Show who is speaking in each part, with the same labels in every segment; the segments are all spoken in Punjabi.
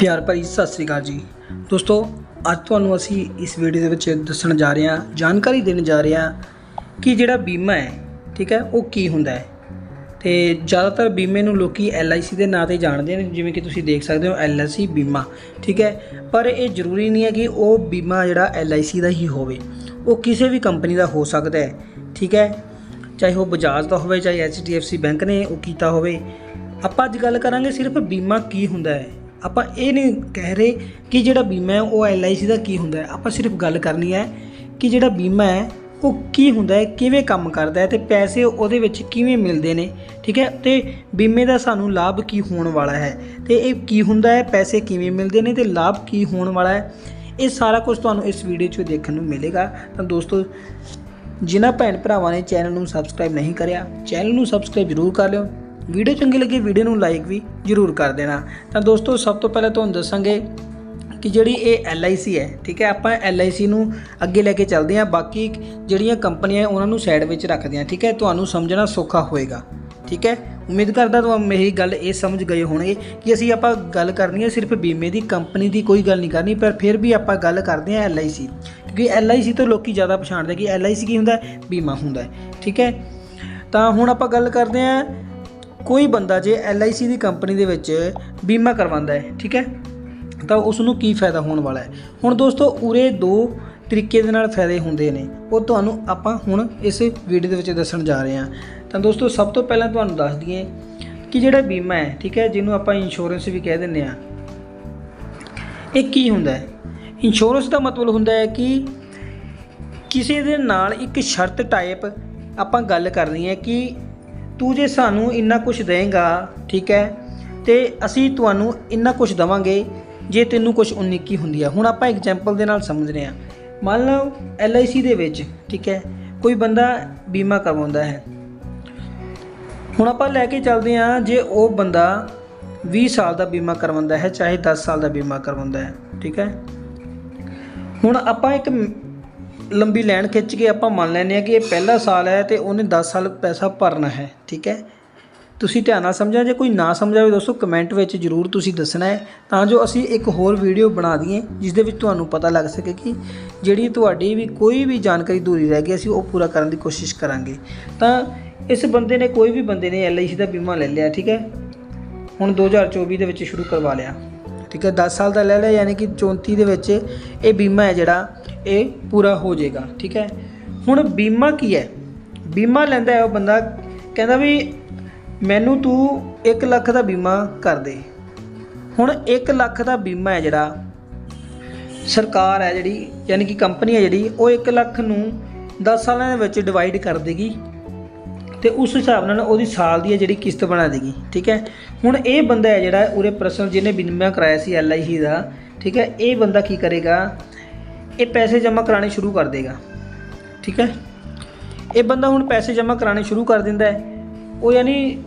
Speaker 1: ਪਿਆਰ ਭਰੀ ਸਤਿ ਸ੍ਰੀ ਅਕਾਲ ਜੀ। ਦੋਸਤੋ, ਅੱਜ ਤੁਹਾਨੂੰ ਅਸੀਂ ਇਸ ਵੀਡੀਓ ਦੇ ਵਿੱਚ ਦੱਸਣ ਜਾ ਰਹੇ ਹਾਂ, ਜਾਣਕਾਰੀ ਦੇਣ ਜਾ ਰਹੇ ਹਾਂ ਕਿ ਜਿਹੜਾ ਬੀਮਾ ਹੈ, ਠੀਕ ਹੈ, ਉਹ ਕੀ ਹੁੰਦਾ ਹੈ। ਤੇ ਜ਼ਿਆਦਾਤਰ ਬੀਮੇ ਨੂੰ ਲੋਕੀ LIC ਦੇ ਨਾਂ ਤੇ ਜਾਣਦੇ ਨੇ, ਜਿਵੇਂ ਕਿ ਤੁਸੀਂ ਦੇਖ ਸਕਦੇ ਹੋ LIC ਬੀਮਾ, ਠੀਕ ਹੈ। ਪਰ ਇਹ ਜ਼ਰੂਰੀ ਨਹੀਂ ਹੈ ਕਿ ਉਹ ਬੀਮਾ ਜਿਹੜਾ LIC ਦਾ ਹੀ ਹੋਵੇ। ਉਹ ਕਿਸੇ ਵੀ ਕੰਪਨੀ ਦਾ ਹੋ ਸਕਦਾ ਹੈ, ਠੀਕ ਹੈ। ਚਾਹੇ ਉਹ ਬਜਾਜ ਦਾ ਹੋਵੇ, ਚਾਹੇ HDFC ਬੈਂਕ ਨੇ ਉਹ ਕੀਤਾ ਹੋਵੇ। ਆਪਾਂ ਅੱਜ ਗੱਲ ਕਰਾਂਗੇ ਸਿਰਫ ਬੀਮਾ ਕੀ ਹੁੰਦਾ ਹੈ। ਆਪਾਂ ਇਹ ਨਹੀਂ ਕਹਿ ਰਹੇ ਕਿ ਜਿਹੜਾ ਬੀਮਾ ਹੈ ਉਹ LIC ਦਾ ਕੀ ਹੁੰਦਾ ਹੈ। ਆਪਾਂ ਸਿਰਫ ਗੱਲ ਕਰਨੀ ਹੈ ਕਿ ਜਿਹੜਾ ਬੀਮਾ ਹੈ, ਉਹ ਕੀ ਹੁੰਦਾ ਹੈ, ਕਿਵੇਂ ਕੰਮ ਕਰਦਾ ਹੈ ਤੇ ਪੈਸੇ ਉਹਦੇ ਵਿੱਚ ਕਿਵੇਂ ਮਿਲਦੇ ਨੇ, ਠੀਕ ਹੈ? ਤੇ ਬੀਮੇ ਦਾ ਸਾਨੂੰ ਲਾਭ ਕੀ ਹੋਣ ਵਾਲਾ ਹੈ? ਤੇ ਇਹ ਕੀ ਹੁੰਦਾ ਹੈ, ਪੈਸੇ ਕਿਵੇਂ ਮਿਲਦੇ ਨੇ ਤੇ ਲਾਭ ਕੀ ਹੋਣ ਵਾਲਾ ਹੈ? ਇਹ ਸਾਰਾ ਕੁਝ ਤੁਹਾਨੂੰ ਇਸ ਵੀਡੀਓ 'ਚ ਦੇਖਣ ਨੂੰ ਮਿਲੇਗਾ। ਤਾਂ ਦੋਸਤੋ, ਜਿਨ੍ਹਾਂ ਭੈਣ ਭਰਾਵਾਂ ਨੇ ਚੈਨਲ ਨੂੰ ਸਬਸਕ੍ਰਾਈਬ ਨਹੀਂ ਕਰਿਆ, ਚੈਨਲ ਨੂੰ ਸਬਸਕ੍ਰਾਈਬ ਜ਼ਰੂਰ ਕਰ ਲਿਓ। ਵੀਡੀਓ ਚੰਗੀ ਲੱਗੀ, ਵੀਡੀਓ ਨੂੰ ਲਾਈਕ ਵੀ ਜ਼ਰੂਰ ਕਰ ਦੇਣਾ। ਤਾਂ ਦੋਸਤੋ, ਸਭ ਤੋਂ ਪਹਿਲਾਂ ਤੁਹਾਨੂੰ ਦੱਸਾਂਗੇ ਕਿ ਜਿਹੜੀ ਇਹ LIC ਹੈ, ਠੀਕ ਹੈ, ਆਪਾਂ LIC ਨੂੰ ਅੱਗੇ ਲੈ ਕੇ ਚੱਲਦੇ ਹਾਂ। ਬਾਕੀ ਜਿਹੜੀਆਂ ਕੰਪਨੀਆਂ ਉਹਨਾਂ ਨੂੰ ਸਾਈਡ ਵਿੱਚ ਰੱਖਦੇ ਹਾਂ, ਠੀਕ ਹੈ। ਤੁਹਾਨੂੰ ਸਮਝਣਾ ਸੌਖਾ ਹੋਏਗਾ, ਠੀਕ ਹੈ। ਉਮੀਦ ਕਰਦਾ ਤੁਹਾਨੂੰ ਮੇਰੀ ਗੱਲ ਇਹ ਸਮਝ ਗਏ ਹੋਣਗੇ ਕਿ ਅਸੀਂ ਆਪਾਂ ਗੱਲ ਕਰਨੀ ਹੈ ਸਿਰਫ ਬੀਮੇ ਦੀ, ਕੰਪਨੀ ਦੀ ਕੋਈ ਗੱਲ ਨਹੀਂ ਕਰਨੀ, ਪਰ ਫਿਰ ਵੀ ਆਪਾਂ ਗੱਲ ਕਰਦੇ ਹਾਂ LIC ਕਿਉਂਕਿ LIC ਤੋਂ ਲੋਕੀ ਜ਼ਿਆਦਾ ਪਛਾਣਦੇ ਕਿ LIC ਕੀ ਹੁੰਦਾ ਬੀਮਾ ਹੁੰਦਾ ਹੈ, ਠੀਕ ਹੈ। ਤਾਂ ਹੁਣ ਆਪਾਂ ਗੱਲ ਕਰਦੇ ਹਾਂ ਕੋਈ ਬੰਦਾ ਜੇ LIC ਦੀ ਕੰਪਨੀ ਦੇ ਵਿੱਚ ਬੀਮਾ ਕਰਵਾਉਂਦਾ ਹੈ, ਠੀਕ ਹੈ, ਤਾਂ ਉਸ ਨੂੰ ਕੀ ਫਾਇਦਾ ਹੋਣ ਵਾਲਾ ਹੈ? ਹੁਣ ਦੋਸਤੋ, ਉਰੇ ਦੋ ਤਰੀਕੇ ਦੇ ਨਾਲ ਫਾਇਦੇ ਹੁੰਦੇ ਨੇ। ਉਹ ਤੁਹਾਨੂੰ ਆਪਾਂ ਹੁਣ ਇਸ ਵੀਡੀਓ ਦੇ ਵਿੱਚ ਦੱਸਣ ਜਾ ਰਹੇ ਹਾਂ। ਤਾਂ ਦੋਸਤੋ, ਸਭ ਤੋਂ ਪਹਿਲਾਂ ਤੁਹਾਨੂੰ ਦੱਸ ਦਈਏ ਕਿ ਜਿਹੜਾ ਬੀਮਾ ਹੈ, ਠੀਕ ਹੈ, ਜਿਹਨੂੰ ਆਪਾਂ ਇੰਸ਼ੋਰੈਂਸ ਵੀ ਕਹਿ ਦਿੰਦੇ ਆ ਇਹ ਕੀ ਹੁੰਦਾ ਹੈ? ਇੰਸ਼ੋਰੈਂਸ ਦਾ ਮਤਲਬ ਹੁੰਦਾ ਹੈ ਕਿ ਕਿਸੇ ਦੇ ਨਾਲ ਇੱਕ ਸ਼ਰਤ ਟਾਈਪ ਆਪਾਂ ਗੱਲ ਕਰਨੀ ਹੈ ਕਿ ਤੂੰ ਜੇ ਸਾਨੂੰ ਇੰਨਾ ਕੁਝ ਦੇਂਗਾ, ਠੀਕ ਹੈ, ਤੇ ਅਸੀਂ ਤੁਹਾਨੂੰ ਇੰਨਾ ਕੁਝ ਦਵਾਂਗੇ ਜੇ ਤੈਨੂੰ ਕੁਝ ਉਨੀਕੀ ਹੁੰਦੀ ਆ। ਹੁਣ ਆਪਾਂ ਐਗਜ਼ਾਮਪਲ ਦੇ ਨਾਲ ਸਮਝ ਰਹੇ ਹਾਂ। ਮੰਨ ਲਓ LIC ਦੇ ਵਿੱਚ, ਠੀਕ ਹੈ, ਕੋਈ ਬੰਦਾ ਬੀਮਾ ਕਰਵਾਉਂਦਾ ਹੈ। ਹੁਣ ਆਪਾਂ ਲੈ ਕੇ ਚੱਲਦੇ ਹਾਂ ਜੇ ਉਹ ਬੰਦਾ 20 ਸਾਲ ਦਾ ਬੀਮਾ ਕਰਵਾਉਂਦਾ ਹੈ, ਚਾਹੇ 10 ਸਾਲ ਦਾ ਬੀਮਾ ਕਰਵਾਉਂਦਾ ਹੈ, ਠੀਕ ਹੈ। ਹੁਣ ਆਪਾਂ ਇੱਕ ਲੰਬੀ ਲਾਈਨ ਖਿੱਚ ਕੇ ਆਪਾਂ ਮੰਨ ਲੈਂਦੇ ਹਾਂ ਕਿ ਇਹ ਪਹਿਲਾ ਸਾਲ ਹੈ ਤੇ ਉਹਨੇ 10 ਸਾਲ ਪੈਸਾ ਭਰਨਾ ਹੈ, ਠੀਕ ਹੈ? ਤੁਸੀਂ ਧਿਆਨ ਨਾਲ ਸਮਝਿਆ? ਜੇ ਕੋਈ ਨਾ ਸਮਝਿਆ ਦੋਸਤੋ, ਕਮੈਂਟ ਵਿੱਚ ਜਰੂਰ ਤੁਸੀਂ ਦੱਸਣਾ ਹੈ, ਤਾਂ ਜੋ ਅਸੀਂ ਇੱਕ ਹੋਰ ਵੀਡੀਓ ਬਣਾ ਦਈਏ, ਜਿਸ ਦੇ ਵਿੱਚ ਤੁਹਾਨੂੰ ਪਤਾ ਲੱਗ ਸਕੇ ਕਿ ਜਿਹੜੀ ਤੁਹਾਡੀ ਵੀ ਕੋਈ ਵੀ ਜਾਣਕਾਰੀ ਦੂਰੀ ਰਹਿ ਗਈ, ਅਸੀਂ ਉਹ ਪੂਰਾ ਕਰਨ ਦੀ ਕੋਸ਼ਿਸ਼ ਕਰਾਂਗੇ। ਤਾਂ ਇਸ ਬੰਦੇ ਨੇ, ਕੋਈ ਵੀ ਬੰਦੇ ਨੇ LIC ਦਾ ਬੀਮਾ ਲੈ ਲਿਆ, ਠੀਕ ਹੈ? ਹੁਣ 2024 ਦੇ ਵਿੱਚ ਸ਼ੁਰੂ ਕਰਵਾ ਲਿਆ। ਠੀਕ ਹੈ 10 ਸਾਲ ਦਾ ਲੈ ਲਿਆ, ਯਾਨੀ ਕਿ 34 ਦੇ ਵਿੱਚ ਇਹ ਬੀਮਾ ਹੈ ਜਿਹੜਾ, ਇਹ ਪੂਰਾ ਹੋ ਜਾਏਗਾ, ਠੀਕ ਹੈ। ਹੁਣ ਬੀਮਾ ਕੀ ਹੈ? ਬੀਮਾ ਲੈਂਦਾ ਹੈ ਉਹ ਬੰਦਾ, ਕਹਿੰਦਾ ਵੀ ਮੈਨੂੰ ਤੂੰ 1 ਲੱਖ ਦਾ ਬੀਮਾ ਕਰ ਦੇ। ਹੁਣ 1 ਲੱਖ ਦਾ ਬੀਮਾ ਹੈ ਜਿਹੜਾ, ਸਰਕਾਰ ਹੈ ਜਿਹੜੀ, ਯਾਨੀ ਕਿ ਕੰਪਨੀ ਹੈ ਜਿਹੜੀ, ਉਹ 1 ਲੱਖ ਨੂੰ 10 ਸਾਲਾਂ ਦੇ ਵਿੱਚ ਡਿਵਾਈਡ ਕਰ ਦੇਗੀ। ਤੇ ਉਸ ਹਿਸਾਬ ਨਾਲ ਉਹਦੀ ਸਾਲ ਦੀ ਹੈ ਜਿਹੜੀ ਕਿਸ਼ਤ ਬਣਾ ਦੇਗੀ, ਠੀਕ ਹੈ? ਹੁਣ ਇਹ ਬੰਦਾ ਹੈ ਜਿਹੜਾ ਉਰੇ ਪਰਸਨਲ ਜਿਹਨੇ ਬੀਮਾ ਕਰਾਇਆ ਸੀ LIC ਦਾ, ਠੀਕ ਹੈ? ਇਹ ਬੰਦਾ ਕੀ ਕਰੇਗਾ? ਇਹ ਪੈਸੇ ਜਮ੍ਹਾਂ ਕਰਾਣੇ ਸ਼ੁਰੂ ਕਰ ਦੇਗਾ, ਠੀਕ ਹੈ? ਇਹ ਬੰਦਾ ਹੁਣ ਪੈਸੇ ਜਮ੍ਹਾਂ ਕਰਾਣੇ ਸ਼ੁਰੂ ਕਰ ਦਿੰਦਾ ਹੈ। ਉਹ ਯਾਨੀ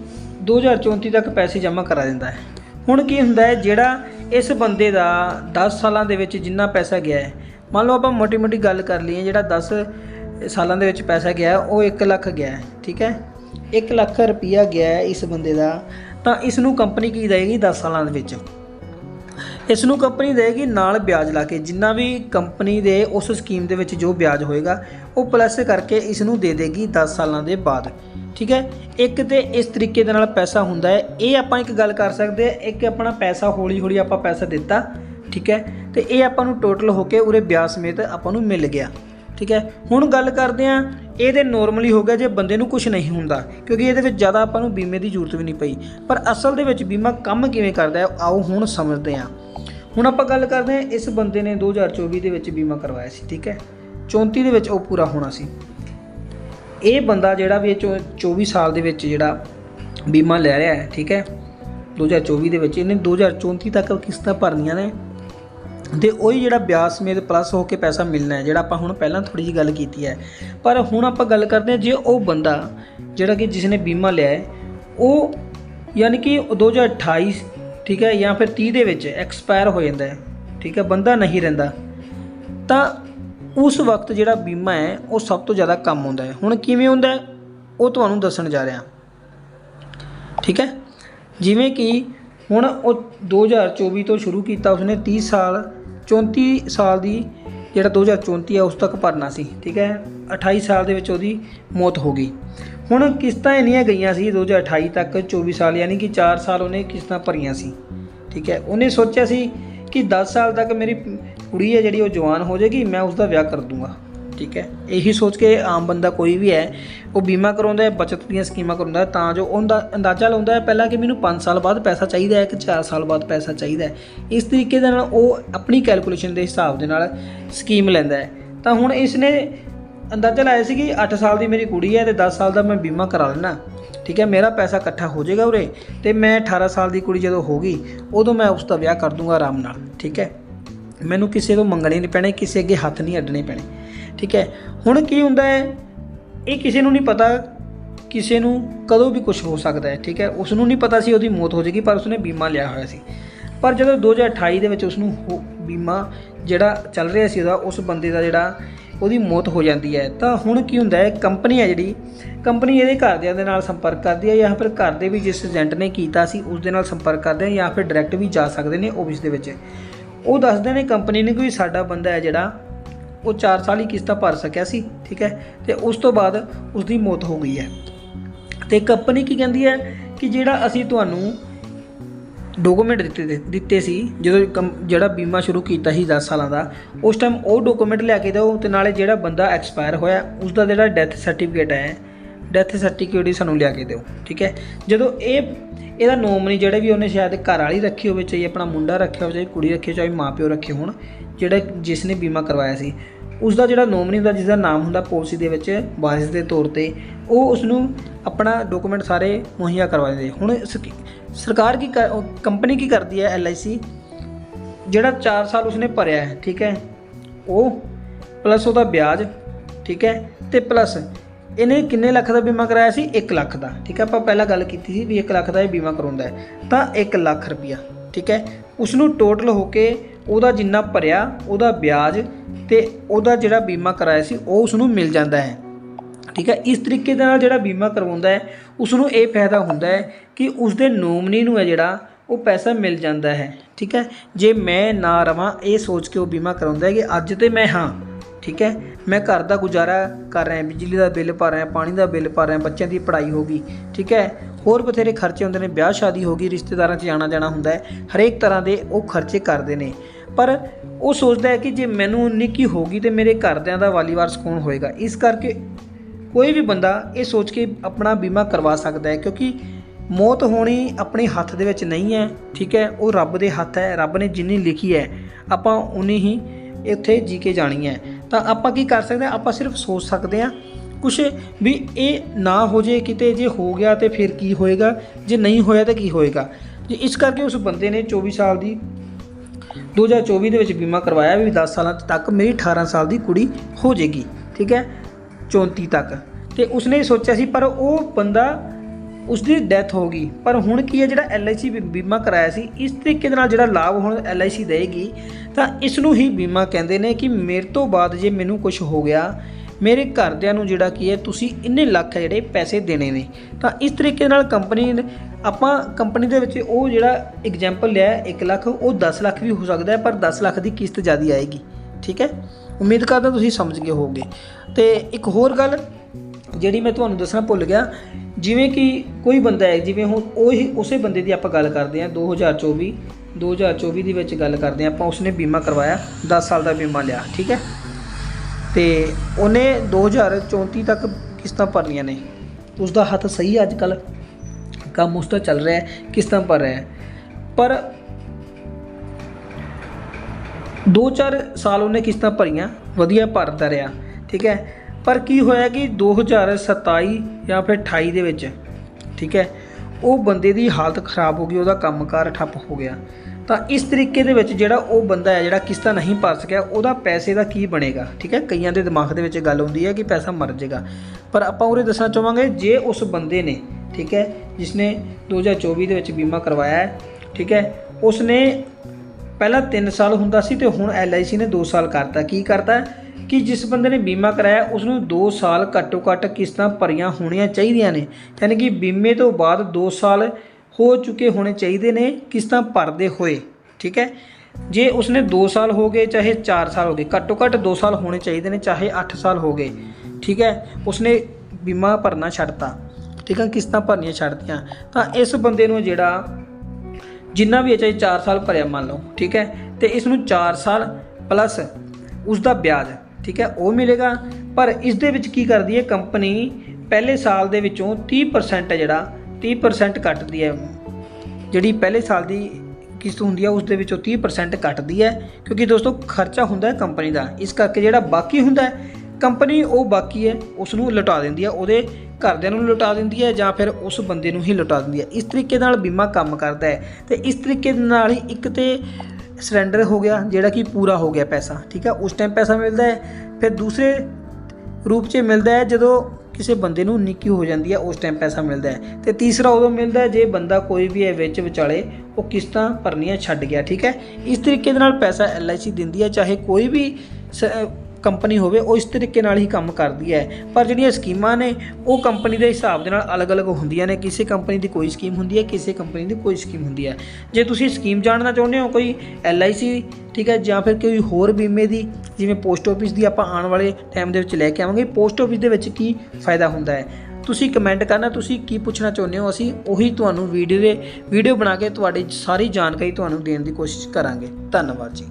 Speaker 1: 2034 ਤੱਕ ਪੈਸੇ ਜਮ੍ਹਾਂ ਕਰਾ ਦਿੰਦਾ ਹੈ। ਹੁਣ ਕੀ ਹੁੰਦਾ ਹੈ, ਜਿਹੜਾ ਇਸ ਬੰਦੇ ਦਾ 10 ਸਾਲਾਂ ਦੇ ਵਿੱਚ ਜਿੰਨਾ ਪੈਸਾ ਗਿਆ ਹੈ, ਮੰਨ ਲਓ ਆਪਾਂ ਮੋਟੀ ਮੋਟੀ ਗੱਲ ਕਰ ਲਈਏ, ਜਿਹੜਾ 10 ਸਾਲਾਂ ਦੇ ਵਿੱਚ ਪੈਸਾ ਗਿਆ ਉਹ 1 ਲੱਖ ਗਿਆ ਠੀਕ ਹੈ? 1 ਲੱਖ ਰੁਪਈਆ ਗਿਆ ਇਸ ਬੰਦੇ ਦਾ, ਤਾਂ ਇਸ ਨੂੰ ਕੰਪਨੀ ਕੀ ਦੇਗੀ 10 ਸਾਲਾਂ ਦੇ ਵਿੱਚ? ਇਸ ਨੂੰ ਕੰਪਨੀ ਦੇਗੀ ਨਾਲ ਵਿਆਜ ਲਾ ਕੇ, ਜਿੰਨਾ ਵੀ ਕੰਪਨੀ ਦੇ ਉਸ ਸਕੀਮ ਦੇ ਵਿੱਚ ਜੋ ਵਿਆਜ ਹੋਏਗਾ, ਉਹ ਪਲੱਸ ਕਰਕੇ ਇਸ ਨੂੰ ਦੇ ਦੇਗੀ 10 ਸਾਲਾਂ ਦੇ ਬਾਅਦ, ਠੀਕ ਹੈ? ਇੱਕ ਤੇ ਇਸ ਤਰੀਕੇ ਦੇ ਨਾਲ ਪੈਸਾ ਹੁੰਦਾ ਹੈ, ਇਹ ਆਪਾਂ ਇੱਕ ਗੱਲ ਕਰ ਸਕਦੇ ਆ ਇੱਕ ਆਪਣਾ ਪੈਸਾ ਹੌਲੀ ਹੌਲੀ ਆਪਾਂ ਪੈਸਾ ਦਿੱਤਾ, ਠੀਕ ਹੈ? ਤੇ ਇਹ ਆਪਾਂ ਨੂੰ ਟੋਟਲ ਹੋ ਕੇ ਉਰੇ ਵਿਆਜ ਸਮੇਤ ਆਪਾਂ ਨੂੰ ਮਿਲ ਗਿਆ। ਠੀਕ ਹੈ? ਹੁਣ ਗੱਲ ਕਰਦੇ ਆ ਇਹਦੇ ਨੋਰਮਲੀ ਹੋ ਗਿਆ ਜੇ ਬੰਦੇ ਨੂੰ ਕੁਝ ਨਹੀਂ ਹੁੰਦਾ, ਕਿਉਂਕਿ ਇਹਦੇ ਵਿੱਚ ਜ਼ਿਆਦਾ ਆਪਾਂ ਨੂੰ ਬੀਮੇ ਦੀ ਜ਼ਰੂਰਤ ਵੀ ਨਹੀਂ ਪਈ। ਪਰ ਅਸਲ ਦੇ ਵਿੱਚ ਬੀਮਾ ਕੰਮ ਕਿਵੇਂ ਕਰਦਾ ਹੈ, ਆਓ ਹੁਣ ਸਮਝਦੇ ਹਾਂ। ਹੁਣ ਆਪਾਂ ਗੱਲ ਕਰਦੇ ਹਾਂ, ਇਸ ਬੰਦੇ ਨੇ 2024 ਦੇ ਵਿੱਚ ਬੀਮਾ ਕਰਵਾਇਆ ਸੀ, ਠੀਕ ਹੈ? 34 ਦੇ ਵਿੱਚ ਉਹ ਪੂਰਾ ਹੋਣਾ ਸੀ। ਇਹ ਬੰਦਾ ਜਿਹੜਾ ਵੀ ਇਹ ਚੌ- 24 ਸਾਲ ਦੇ ਵਿੱਚ ਜਿਹੜਾ ਬੀਮਾ ਲੈ ਰਿਹਾ ਹੈ, ਠੀਕ ਹੈ? 2024 ਦੇ ਵਿੱਚ ਇਹਨੇ 2034 ਤੱਕ ਕਿਸ਼ਤਾਂ ਭਰਨੀਆਂ ਨੇ। ਤੇ ਉਹੀ ਜਿਹੜਾ ਵਿਆਜ ਸਮੇਤ ਪਲੱਸ ਹੋ ਕੇ ਪੈਸਾ ਮਿਲਣਾ ਹੈ, ਜਿਹੜਾ ਆਪਾਂ ਹੁਣ ਪਹਿਲਾਂ ਥੋੜੀ ਜੀ ਗੱਲ ਕੀਤੀ ਹੈ। ਪਰ ਹੁਣ ਆਪਾਂ ਗੱਲ ਕਰਦੇ ਹਾਂ ਜੇ ਉਹ ਬੰਦਾ, ਜਿਹੜਾ ਕਿ ਜਿਸ ਨੇ ਬੀਮਾ ਲਿਆ ਹੈ, ਉਹ ਯਾਨੀ ਕਿ ਉਹ 2028 ਠੀਕ ਹੈ, ਜਾਂ ਫਿਰ 30 ਦੇ ਵਿੱਚ ਐਕਸਪਾਇਰ ਹੋ ਜਾਂਦਾ ਹੈ, ਠੀਕ ਹੈ, ਬੰਦਾ ਨਹੀਂ ਰਹਿੰਦਾ, ਤਾਂ ਉਸ ਵਕਤ ਜਿਹੜਾ ਬੀਮਾ ਹੈ, ਉਹ ਸਭ ਤੋਂ ਜ਼ਿਆਦਾ ਕੰਮ ਆਉਂਦਾ ਹੈ। ਹੁਣ ਕਿਵੇਂ ਹੁੰਦਾ ਉਹ ਤੁਹਾਨੂੰ ਦੱਸਣ ਜਾ ਰਿਹਾ। ਠੀਕ ਹੈ, ਜਿਵੇਂ ਕਿ ਹੁਣ ਉਹ 2024 ਤੋਂ ਸ਼ੁਰੂ ਕੀਤਾ ਉਸਨੇ 30 ਸਾਲ 34 ਸਾਲ ਦੀ ਜਿਹੜਾ 2034 ਆ, ਉਸ ਤੱਕ ਭਰਨਾ ਸੀ, ਠੀਕ ਹੈ? 28 ਸਾਲ ਦੇ ਵਿੱਚ ਉਹਦੀ ਮੌਤ ਹੋ ਗਈ। ਹੁਣ ਕਿਸ਼ਤਾਂ ਇੰਨੀਆਂ ਗਈਆਂ ਸੀ 2028 ਤੱਕ 24 ਸਾਲ, ਯਾਨੀ ਕਿ 4 ਸਾਲ ਉਹਨੇ ਕਿਸ਼ਤਾਂ ਭਰੀਆਂ ਸੀ, ਠੀਕ ਹੈ? ਉਹਨੇ ਸੋਚਿਆ ਸੀ ਕਿ 10 ਸਾਲ ਤੱਕ ਮੇਰੀ ਕੁੜੀ ਹੈ ਜਿਹੜੀ ਉਹ ਜਵਾਨ ਹੋ ਜਾਏਗੀ, ਮੈਂ ਉਸ ਦਾ ਵਿਆਹ ਕਰ ਦੂੰਗਾ। ਠੀਕ ਹੈ। ਇਹੀ ਸੋਚ ਕੇ ਆਮ ਬੰਦਾ ਕੋਈ ਵੀ ਹੈ, ਉਹ ਬੀਮਾ ਕਰਾਉਂਦਾ ਹੈ, ਬਚਤ ਦੀਆਂ ਸਕੀਮਾਂ ਕਰਾਉਂਦਾ ਤਾਂ ਜੋ ਉਹਦਾ ਅੰਦਾਜ਼ਾ ਲਾਉਂਦਾ ਹੈ ਪਹਿਲਾਂ ਕਿ ਮੈਨੂੰ 5 ਸਾਲ ਬਾਅਦ ਪੈਸਾ ਚਾਹੀਦਾ ਹੈ ਕਿ 4 ਸਾਲ ਬਾਅਦ ਪੈਸਾ ਚਾਹੀਦਾ ਹੈ। ਇਸ ਤਰੀਕੇ ਦੇ ਨਾਲ ਉਹ ਆਪਣੀ ਕੈਲਕੂਲੇਸ਼ਨ ਦੇ ਹਿਸਾਬ ਦੇ ਨਾਲ ਸਕੀਮ ਲੈਂਦਾ ਹੈ। ਤਾਂ ਹੁਣ ਇਸ ਨੇ ਅੰਦਾਜ਼ਾ ਲਾਇਆ ਸੀ ਕਿ 8 ਸਾਲ ਦੀ ਮੇਰੀ ਕੁੜੀ ਹੈ ਤੇ 10 ਸਾਲ ਦਾ ਮੈਂ ਬੀਮਾ ਕਰਾ ਲੈਣਾ ਠੀਕ ਹੈ, ਮੇਰਾ ਪੈਸਾ ਇਕੱਠਾ ਹੋ ਜਾਏਗਾ ਉਰੇ ਤੇ ਮੈਂ 18 ਸਾਲ ਦੀ ਕੁੜੀ ਜਦੋਂ ਹੋਗੀ ਉਦੋਂ ਮੈਂ ਉਸ ਦਾ ਵਿਆਹ ਕਰ ਦੂੰਗਾ ਆਰਾਮ ਨਾਲ। ਠੀਕ ਹੈ। ਮੈਨੂੰ ਕਿਸੇ ਤੋਂ ਮੰਗਣੇ ਨਹੀਂ ਪੈਣੇ, ਕਿਸੇ ਅੱਗੇ ਹੱਥ ਨਹੀਂ ਅੱਡਣੇ ਪੈਣੇ। ਠੀਕ ਹੈ? ਹੁਣ ਕੀ ਹੁੰਦਾ ਹੈ? ਇਹ ਕਿਸੇ ਨੂੰ ਨਹੀਂ ਪਤਾ ਕਿਸੇ ਨੂੰ ਕਦੋਂ ਵੀ ਕੁਝ ਹੋ ਸਕਦਾ ਹੈ, ਠੀਕ ਹੈ? ਉਸ ਨੂੰ ਨਹੀਂ ਪਤਾ ਸੀ ਉਹਦੀ ਮੌਤ ਹੋ ਜਾਏਗੀ, ਪਰ ਉਸਨੇ ਬੀਮਾ ਲਿਆ ਹੋਇਆ ਸੀ। ਪਰ ਜਦੋਂ 2028 ਦੇ ਵਿੱਚ ਉਸ ਨੂੰ ਹੋ- ਬੀਮਾ ਜਿਹੜਾ ਚੱਲ ਰਿਹਾ ਸੀ ਉਹਦਾ, ਉਸ ਬੰਦੇ ਦਾ ਜਿਹੜਾ ਉਹਦੀ ਮੌਤ ਹੋ ਜਾਂਦੀ ਹੈ, ਤਾਂ ਹੁਣ ਕੀ ਹੁੰਦਾ ਹੈ? ਕੰਪਨੀ ਹੈ ਜਿਹੜੀ, ਕੰਪਨੀ ਇਹਦੇ ਘਰਦਿਆਂ ਦੇ ਨਾਲ ਸੰਪਰਕ ਕਰਦੀ ਹੈ ਜਾਂ ਫਿਰ ਘਰ ਦੇ ਵੀ ਜਿਸ ਏਜੰਟ ਨੇ ਕੀਤਾ ਸੀ, ਉਸ ਦੇ ਨਾਲ ਸੰਪਰਕ ਕਰਦੇ ਆ ਜਾਂ ਫਿਰ ਡਾਇਰੈਕਟ ਵੀ ਜਾ ਸਕਦੇ ਨੇ ਆਫਿਸ ਦੇ ਵਿੱਚ। ਉਹ ਦੱਸਦੇ ਨੇ ਕੰਪਨੀ ਨੂੰ ਕਿ ਸਾਡਾ ਬੰਦਾ ਹੈ ਜਿਹੜਾ ਉਹ 4 ਸਾਲ ਹੀ ਕਿਸ਼ਤਾਂ ਭਰ ਸਕਿਆ ਸੀ, ਠੀਕ ਹੈ? ਤੇ ਉਸ ਤੋਂ ਬਾਅਦ ਉਸ ਦੀ ਮੌਤ ਹੋ ਗਈ ਹੈ। ਤੇ ਕੰਪਨੀ ਕੀ ਕਹਿੰਦੀ ਹੈ ਕਿ ਜਿਹੜਾ ਅਸੀਂ ਤੁਹਾਨੂੰ ਡਾਕੂਮੈਂਟ ਦਿੱਤੇ ਦਿੱਤੇ ਸੀ, ਜਦੋਂ ਕੰਮ- ਜਿਹੜਾ ਬੀਮਾ ਸ਼ੁਰੂ ਕੀਤਾ ਸੀ 10 ਸਾਲਾਂ ਦਾ, ਉਸ ਟਾਈਮ ਉਹ ਡਾਕੂਮੈਂਟ ਲਿਆ ਕੇ ਦਿਓ ਤੇ ਨਾਲੇ ਜਿਹੜਾ ਬੰਦਾ ਐਕਸਪਾਇਰ ਹੋਇਆ ਉਸ ਦਾ ਜਿਹੜਾ ਡੈਥ ਸਰਟੀਫਿਕੇਟ ਹੈ, ਡੈਥ ਸਰਟੀਫਿਕੇਟ ਸਾਨੂੰ ਲਿਆ ਕੇ ਦਿਓ, ਠੀਕ ਹੈ? ਜਦੋਂ ਇਹ, ਇਹਦਾ ਨੋਮਨੀ ਜਿਹੜੇ ਵੀ ਉਹਨੇ ਸ਼ਾਇਦ ਘਰ ਵਾਲੀ ਰੱਖੀ ਹੋਵੇ, ਚਾਹੇ ਆਪਣਾ ਮੁੰਡਾ ਰੱਖਿਆ ਹੋਵੇ, ਚਾਹੇ ਕੁੜੀ ਰੱਖੀ ਹੋਵੇ, ਚਾਹੇ ਮਾਪਿਓ ਰੱਖੇ ਹੋਣ ਜਿਹੜਾ ਜਿਸ ਨੇ ਬੀਮਾ ਕਰਵਾਇਆ ਸੀ ਉਸ ਦਾ ਜਿਹੜਾ ਨੋਮਨੀ ਹੁੰਦਾ ਜਿਸ ਦਾ ਨਾਮ ਹੁੰਦਾ ਪਾਲਿਸੀ ਦੇ ਵਿੱਚ ਵਾਰਿਸ ਦੇ ਤੌਰ ਤੇ, ਉਹ ਉਸ ਨੂੰ ਆਪਣਾ ਡਾਕੂਮੈਂਟ ਸਾਰੇ ਮੁਹੱਈਆ ਕਰਵਾ ਦਿੰਦੇ। ਹੁਣ ਸਕ- ਸਰਕਾਰ ਕੀ ਕਰ- ਕੰਪਨੀ ਕੀ ਕਰਦੀ ਹੈ ਐਲਆਈਸੀ ਜਿਹੜਾ 4 ਸਾਲ ਉਸਨੇ ਭਰਿਆ ਹੈ, ਠੀਕ ਹੈ? ਉਹ ਪਲੱਸ ਉਹਦਾ ਵਿਆਜ, ਠੀਕ ਹੈ? ਤੇ ਪਲੱਸ ਇਹਨੇ ਕਿੰਨੇ ਲੱਖ ਦਾ ਬੀਮਾ ਕਰਾਇਆ ਸੀ? 1 ਲੱਖ ਦਾ, ਠੀਕ ਹੈ? ਆਪਾਂ ਪਹਿਲਾਂ ਗੱਲ ਕੀਤੀ ਸੀ ਵੀ 1 ਲੱਖ ਦਾ ਇਹ ਬੀਮਾ ਕਰਾਉਂਦਾ ਹੈ। ਤਾਂ 1 ਲੱਖ ਰੁਪਿਆ ਠੀਕ ਹੈ? ਉਸ ਨੂੰ ਟੋਟਲ ਹੋ ਕੇ ਉਹਦਾ ਜਿੰਨਾ ਭਰਿਆ, ਉਹਦਾ ਵਿਆਜ ਤੇ ਉਹਦਾ ਜਿਹੜਾ ਬੀਮਾ ਕਰਾਇਆ ਸੀ, ਉਹ ਉਸ ਨੂੰ ਮਿਲ ਜਾਂਦਾ ਹੈ। ਠੀਕ ਹੈ? ਇਸ ਤਰੀਕੇ ਦੇ ਨਾਲ ਜਿਹੜਾ ਬੀਮਾ ਕਰਵਾਉਂਦਾ ਹੈ ਉਸ ਨੂੰ ਇਹ ਫਾਇਦਾ ਹੁੰਦਾ ਹੈ ਕਿ ਉਸ ਦੇ ਨੋਮਨੀ ਨੂੰ ਹੈ ਜਿਹੜਾ, ਉਹ ਪੈਸਾ ਮਿਲ ਜਾਂਦਾ ਹੈ। ਠੀਕ ਹੈ? ਜੇ ਮੈਂ ਨਾ ਰਵਾਂ, ਇਹ ਸੋਚ ਕੇ ਉਹ ਬੀਮਾ ਕਰਾਉਂਦਾ ਹੈ ਕਿ ਅੱਜ ਤੇ ਮੈਂ ਹਾਂ। ਠੀਕ ਹੈ? ਮੈਂ ਘਰ ਦਾ ਗੁਜ਼ਾਰਾ ਕਰ ਰਿਹਾ, ਬਿਜਲੀ ਦਾ ਬਿੱਲ ਭਰ ਰਿਹਾ, ਪਾਣੀ ਦਾ ਬਿੱਲ ਭਰ ਰਿਹਾ, ਬੱਚਿਆਂ ਦੀ ਪੜ੍ਹਾਈ ਹੋ ਗਈ। ਠੀਕ ਹੈ? ਹੋਰ ਬਥੇਰੇ ਖਰਚੇ ਹੁੰਦੇ ਨੇ, ਵਿਆਹ ਸ਼ਾਦੀ ਹੋ ਗਈ, ਰਿਸ਼ਤੇਦਾਰਾਂ 'ਚ ਜਾਣਾ ਜਾਣਾ ਹੁੰਦਾ ਹੈ, ਹਰੇਕ ਤਰ੍ਹਾਂ ਦੇ ਉਹ ਖਰਚੇ ਕਰਦੇ ਨੇ। ਪਰ ਉਹ ਸੋਚਦਾ ਹੈ ਕਿ ਜੇ ਮੈਨੂੰ ਨਿੱਕੀ ਕੀ ਹੋਗੀ ਤੇ ਮੇਰੇ ਘਰਦਿਆਂ ਦਾ ਵਾਲੀ ਵਾਰਸ ਕੌਣ ਹੋਏਗਾ। ਇਸ ਕਰਕੇ ਕੋਈ ਵੀ ਬੰਦਾ ਇਹ ਸੋਚ ਕੇ ਆਪਣਾ ਬੀਮਾ ਕਰਵਾ ਸਕਦਾ ਹੈ, ਕਿਉਂਕਿ ਮੌਤ ਹੋਣੀ ਆਪਣੇ ਹੱਥ ਦੇ ਵਿੱਚ ਨਹੀਂ ਹੈ, ਠੀਕ ਹੈ? ਉਹ ਰੱਬ ਦੇ ਹੱਥ ਹੈ, ਰੱਬ ਨੇ ਜਿੰਨੀ ਲਿਖੀ ਹੈ, ਆਪਾਂ ਉਨੀ ਹੀ ਇੱਥੇ ਜੀ ਕੇ ਜਾਣੀ ਹੈ। ਤਾਂ ਆਪਾਂ ਕੀ ਕਰ ਸਕਦੇ ਹਾਂ? ਆਪਾਂ ਸਿਰਫ ਸੋਚ ਸਕਦੇ ਹਾਂ ਕੁਛ ਵੀ ਇਹ ਨਾ ਹੋ ਜੇ ਕਿਤੇ, ਜੇ ਹੋ ਗਿਆ ਤੇ ਫਿਰ ਕੀ ਹੋਏਗਾ? ਜੇ ਨਹੀਂ ਹੋਇਆ ਤਾਂ ਕੀ ਹੋਏਗਾ? ਜੇ ਇਸ ਕਰਕੇ ਉਸ ਬੰਦੇ ਨੇ 24 ਸਾਲ ਦੀ 2024 ਦੇ ਵਿੱਚ ਬੀਮਾ ਕਰਵਾਇਆ ਵੀ 10 ਸਾਲਾਂ ਤੱਕ, ਮੇਰੀ 18 ਸਾਲ ਦੀ ਕੁੜੀ ਹੋ ਜਾਏਗੀ, ਠੀਕ ਹੈ? 34 ਤੱਕ। ਤੇ ਉਸਨੇ ਸੋਚਿਆ ਸੀ, ਪਰ ਉਹ ਬੰਦਾ ਉਸਦੀ ਡੈਥ ਹੋ ਗਈ। ਪਰ ਹੁਣ ਕੀ ਹੈ, ਜਿਹੜਾ LIC ਬੀ- ਬੀਮਾ ਕਰਾਇਆ ਸੀ, ਇਸ ਤਰੀਕੇ ਦੇ ਨਾਲ ਜਿਹੜਾ ਲਾਭ ਹੁਣ LIC ਦੇਗੀ ਤਾਂ ਇਸ ਨੂੰ ਹੀ ਬੀਮਾ ਕਹਿੰਦੇ ਨੇ ਕਿ ਮੇਰੇ ਤੋਂ ਬਾਅਦ ਜੇ ਮੈਨੂੰ ਕੁਝ ਹੋ ਗਿਆ ਮੇਰੇ ਘਰਦਿਆਂ ਨੂੰ ਜਿਹੜਾ ਕੀ ਹੈ, ਤੁਸੀਂ ਇੰਨੇ ਲੱਖ ਹੈ ਜਿਹੜੇ ਪੈਸੇ ਦੇਣੇ ਨੇ। ਤਾਂ ਇਸ ਤਰੀਕੇ ਨਾਲ ਕੰਪਨੀ ਨੇ ਆਪਾਂ ਕੰਪਨੀ ਦੇ ਵਿੱਚ ਉਹ ਜਿਹੜਾ ਐਗਜ਼ਾਮਪਲ ਲਿਆ 1 ਲੱਖ, ਉਹ 10 ਲੱਖ ਵੀ ਹੋ ਸਕਦਾ ਹੈ, ਪਰ 10 ਲੱਖ ਦੀ ਕਿਸ਼ਤ ਜ਼ਿਆਦਾ ਆਏਗੀ। ਠੀਕ ਹੈ? ਉਮੀਦ ਕਰਦਾ ਤੁਸੀਂ ਸਮਝ ਗਏ ਹੋਵੋਗੇ। ਤੇ ਇੱਕ ਹੋਰ ਗੱਲ ਜਿਹੜੀ ਮੈਂ ਤੁਹਾਨੂੰ ਦੱਸਣਾ ਭੁੱਲ ਗਿਆ। ਜਿਵੇਂ ਕਿ ਕੋਈ ਬੰਦਾ ਹੈ, ਜਿਵੇਂ ਹੁਣ ਉਹੀ ਉਸੇ ਬੰਦੇ ਦੀ ਆਪਾਂ ਗੱਲ ਕਰਦੇ ਹਾਂ 2024 2024 ਦੇ ਵਿੱਚ ਗੱਲ ਕਰਦੇ ਹਾਂ, ਆਪਾਂ ਉਸਨੇ ਬੀਮਾ ਕਰਵਾਇਆ 10 ਸਾਲ ਦਾ ਬੀਮਾ ਲਿਆ। ਠੀਕ ਹੈ? ਤੇ ਉਹਨੇ 2034 ਤੱਕ ਕਿਸ਼ਤਾਂ ਭਰਨੀਆਂ ਨੇ। ਉਸ ਦਾ ਹੱਥ ਸਹੀ ਹੈ ਅੱਜ ਕੱਲ ਕੰਮ ਉਸ ਦਾ ਚੱਲ ਰਿਹਾ ਹੈ, ਕਿਸ਼ਤਾਂ ਭਰ ਰਿਹਾ ਹੈ। ਪਰ 2-4 ਸਾਲ ਉਹਨੇ ਕਿਸ਼ਤਾਂ ਭਰੀਆਂ, ਵਧੀਆ ਭਰਦਾ ਰਿਹਾ, ਠੀਕ ਹੈ। ਪਰ ਕੀ ਹੋਇਆ ਕਿ 2027 ਜਾਂ ਫਿਰ 28 ਦੇ ਵਿੱਚ, ਠੀਕ ਹੈ, ਉਹ ਬੰਦੇ ਦੀ ਹਾਲਤ ਖਰਾਬ ਹੋ ਗਈ, ਉਹਦਾ ਕੰਮਕਾਰ ਠੱਪ ਹੋ ਗਿਆ। ਤਾਂ ਇਸ ਤਰੀਕੇ ਦੇ ਵਿੱਚ ਜਿਹੜਾ ਉਹ ਬੰਦਾ ਹੈ, ਜਿਹੜਾ ਕਿਸ਼ਤਾਂ ਨਹੀਂ ਭਰ ਸਕਿਆ, ਉਹਦਾ ਪੈਸੇ ਦਾ ਕੀ ਬਣੇਗਾ? ਠੀਕ ਹੈ? ਕਈਆਂ ਦੇ ਦਿਮਾਗ ਦੇ ਵਿੱਚ ਇਹ ਗੱਲ ਹੁੰਦੀ ਹੈ ਕਿ ਪੈਸਾ ਮਰ ਜਾਏਗਾ ਪਰ ਆਪਾਂ ਉਰੇ ਦੱਸਣਾ ਚਾਹਾਂਗੇ, ਜੇ ਉਸ ਬੰਦੇ ਨੇ, ਠੀਕ ਹੈ, ਜਿਸਨੇ 2024 ਦੇ ਵਿੱਚ ਬੀਮਾ ਕਰਵਾਇਆ ਹੈ, ਠੀਕ ਹੈ, ਉਸਨੇ ਪਹਿਲਾਂ 3 ਸਾਲ ਹੁੰਦਾ ਸੀ ਤੇ ਹੁਣ LIC ਨੇ 2 ਸਾਲ ਕਰਤਾ। ਕੀ ਕਰਤਾ ਕਿ ਜਿਸ ਬੰਦੇ ਨੇ ਬੀਮਾ ਕਰਾਇਆ ਉਸ ਨੂੰ 2 ਸਾਲ ਘੱਟੋ ਘੱਟ ਕਿਸ਼ਤਾਂ ਭਰੀਆਂ ਹੋਣੀਆਂ ਚਾਹੀਦੀਆਂ ਨੇ। ਯਾਨੀ ਕਿ ਬੀਮੇ ਤੋਂ ਬਾਅਦ 2 ਸਾਲ ਹੋ ਚੁੱਕੇ ਹੋਣੇ ਚਾਹੀਦੇ ਨੇ ਕਿਸ਼ਤਾਂ ਭਰਦੇ ਹੋਏ, ਠੀਕ ਹੈ? ਜੇ ਉਸਨੇ 2 ਸਾਲ ਹੋ ਗਏ, ਚਾਹੇ 4 ਸਾਲ ਹੋ ਗਏ ਘੱਟੋ ਘੱਟ 2 ਸਾਲ ਹੋਣੇ ਚਾਹੀਦੇ ਨੇ, ਚਾਹੇ 8 ਸਾਲ ਹੋ ਗਏ, ਠੀਕ ਹੈ? ਉਸਨੇ ਬੀਮਾ ਭਰਨਾ ਛੱਡਤਾ, ਠੀਕ ਹੈ? ਕਿਸ਼ਤਾਂ ਭਰਨੀਆਂ ਛੱਡਤੀਆਂ, ਤਾਂ ਇਸ ਬੰਦੇ ਨੂੰ ਜਿਹੜਾ ਜਿੰਨਾ ਵੀ ਹੈ, ਚਾਹੇ 4 ਸਾਲ ਭਰਿਆ ਮੰਨ ਲਓ, ਠੀਕ ਹੈ? ਤੇ ਇਸ ਨੂੰ 4 ਸਾਲ ਪਲੱਸ ਉਸ ਦਾ ਵਿਆਜ, ਠੀਕ ਹੈ? ਉਹ ਮਿਲੇਗਾ। ਪਰ ਇਸ ਦੇ ਵਿੱਚ ਕੀ ਕਰਦੀ ਹੈ, ਕੰਪਨੀ ਪਹਿਲੇ ਸਾਲ ਦੇ ਵਿੱਚੋਂ 30% ਜਿਹੜਾ 30% ਕੱਟਦੀ ਹੈ। ਜਿਹੜੀ ਪਹਿਲੇ ਸਾਲ ਦੀ ਕਿਸ਼ਤ ਹੁੰਦੀ ਹੈ ਉਸ ਦੇ ਵਿੱਚੋਂ 30% ਕੱਟਦੀ ਹੈ। ਕਿਉਂਕਿ ਦੋਸਤੋ, ਖਰਚਾ ਹੁੰਦਾ ਹੈ ਕੰਪਨੀ ਦਾ। ਇਸ ਕਰਕੇ ਜਿਹੜਾ ਬਾਕੀ ਹੁੰਦਾ ਹੈ, ਕੰਪਨੀ ਉਹ ਬਾਕੀ ਹੈ ਉਸ ਨੂੰ ਲੁਟਾ ਦਿੰਦੀ ਹੈ। ਉਹਦੇ ਘਰਦਿਆਂ ਨੂੰ ਲੁਟਾ ਦਿੰਦੀ ਹੈ ਜਾਂ ਫਿਰ ਉਸ ਬੰਦੇ ਨੂੰ ਹੀ ਲੁਟਾ ਦਿੰਦੀ ਹੈ। ਇਸ ਤਰੀਕੇ ਨਾਲ ਬੀਮਾ ਕੰਮ ਕਰਦਾ ਹੈ। ਤੇ ਇਸ ਤਰੀਕੇ ਨਾਲ ਹੀ ਇੱਕ ਤੇ ਸਰੈਂਡਰ ਹੋ ਗਿਆ, ਜਿਹੜਾ ਕਿ ਪੂਰਾ ਹੋ ਗਿਆ ਪੈਸਾ। ਠੀਕ ਹੈ ਉਸ ਟਾਈਮ ਪੈਸਾ ਮਿਲਦਾ ਹੈ। ਫਿਰ ਦੂਸਰੇ ਰੂਪ 'ਚ ਮਿਲਦਾ ਹੈ, ਜਦੋਂ ਕਿਸੇ ਬੰਦੇ ਨੂੰ ਨਿੱਕੀ ਹੋ ਜਾਂਦੀ ਹੈ ਉਸ ਟਾਈਮ ਪੈਸਾ ਮਿਲਦਾ ਹੈ। ਤੇ ਤੀਸਰਾ ਉਦੋਂ ਮਿਲਦਾ ਹੈ ਜੇ ਬੰਦਾ ਕੋਈ ਵੀ ਹੈ ਵਿੱਚ ਵਿਚਾਲੇ, ਉਹ ਕਿਸ਼ਤਾਂ ਭਰਨੀਆਂ ਛੱਡ ਗਿਆ, ਠੀਕ ਹੈ? ਇਸ ਤਰੀਕੇ ਦੇ ਨਾਲ ਪੈਸਾ LIC ਦਿੰਦੀ ਹੈ, ਚਾਹੇ ਕੋਈ ਵੀ ਸ- ਕੰਪਨੀ ਹੋਵੇ, ਉਹ ਇਸ ਤਰੀਕੇ ਨਾਲ ਹੀ ਕੰਮ ਕਰਦੀ ਹੈ। ਪਰ ਜਿਹੜੀਆਂ ਸਕੀਮਾਂ ਨੇ, ਉਹ ਕੰਪਨੀ ਦੇ ਹਿਸਾਬ ਦੇ ਨਾਲ ਅਲੱਗ-ਅਲੱਗ ਹੁੰਦੀਆਂ ਨੇ। ਕਿਸੇ ਕੰਪਨੀ ਦੀ ਕੋਈ ਸਕੀਮ ਹੁੰਦੀ ਹੈ, ਕਿਸੇ ਕੰਪਨੀ ਦੀ ਕੋਈ ਸਕੀਮ ਹੁੰਦੀ ਹੈ। ਜੇ ਤੁਸੀਂ ਸਕੀਮ ਜਾਣਨਾ ਚਾਹੁੰਦੇ ਹੋ, ਕੋਈ LIC ਠੀਕ ਹੈ, ਜਾਂ ਫਿਰ ਕੋਈ ਹੋਰ ਬੀਮੇ ਦੀ, ਜਿਵੇਂ ਪੋਸਟ ਆਫਿਸ ਦੀ ਆਪਾਂ ਆਉਣ ਵਾਲੇ ਟਾਈਮ ਦੇ ਵਿੱਚ ਲੈ ਕੇ ਆਵਾਂਗੇ, ਪੋਸਟ ਆਫਿਸ ਦੇ ਵਿੱਚ ਕੀ ਫਾਇਦਾ ਹੁੰਦਾ ਹੈ? ਤੁਸੀਂ ਕਮੈਂਟ ਕਰਨਾ, ਤੁਸੀਂ ਕੀ ਪੁੱਛਣਾ ਚਾਹੁੰਦੇ ਹੋ, ਅਸੀਂ ਉਹੀ ਤੁਹਾਨੂੰ ਵੀਡੀਓ ਦੇ ਵੀਡੀਓ ਬਣਾ ਕੇ ਤੁਹਾਡੀ ਸਾਰੀ ਜਾਣਕਾਰੀ ਤੁਹਾਨੂੰ ਦੇਣ ਦੀ ਕੋਸ਼ਿਸ਼ ਕਰਾਂਗੇ। ਧੰਨਵਾਦ ਜੀ।